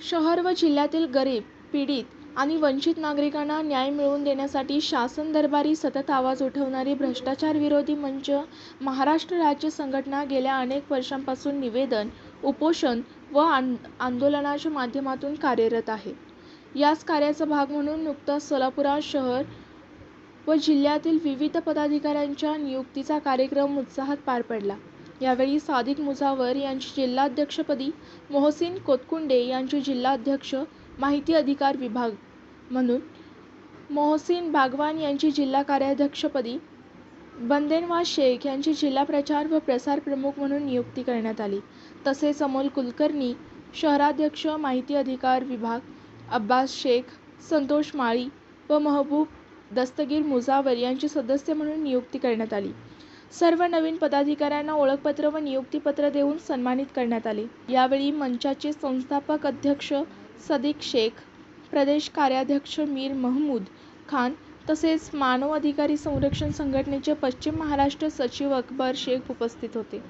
शहर व जिल्ह्यातील गरीब पीडित आणि वंचित नागरिकांना न्याय मिळवून देण्यासाठी शासन दरबारी सतत आवाज उठवणारी भ्रष्टाचार विरोधी मंच महाराष्ट्र राज्य संघटना गेल्या अनेक वर्षांपासून निवेदन उपोषण व आं आंदोलनाच्या माध्यमातून कार्यरत आहे. याच कार्याचा भाग म्हणून नुकताच सोलापुरात शहर व जिल्ह्यातील विविध पदाधिकाऱ्यांच्या नियुक्तीचा कार्यक्रम उत्साहात पार पडला. यावेळी सादिक मुजावर यांची जिल्हाध्यक्षपदी मोहसीन कोतकुंडे यांची जिल्हाध्यक्ष माहिती अधिकार विभाग. म्हणून मोहसीन बागवान यांची जिल्हा कार्याध्यक्षपदी बंदेनवा शेख यांची जिल्हा प्रचार व प्रसार प्रमुख म्हणून नियुक्ती करण्यात आली. तसेच अमोल कुलकर्णी शहराध्यक्ष माहिती अधिकार विभाग अब्बास शेख संतोष माळी व महबूब दस्तगीर मुजावर यांची सदस्य म्हणून नियुक्ती करण्यात आली. सर्व नवीन पदाधिकाऱ्यांना ओळखपत्र व नियुक्तीपत्र देऊन सन्मानित करण्यात आले. यावेळी मंचाचे संस्थापक अध्यक्ष सदिक शेख प्रदेश कार्याध्यक्ष मीर महमूद खान तसेच मानव अधिकारी संरक्षण संघटनेचे पश्चिम महाराष्ट्र सचिव अकबर शेख उपस्थित होते.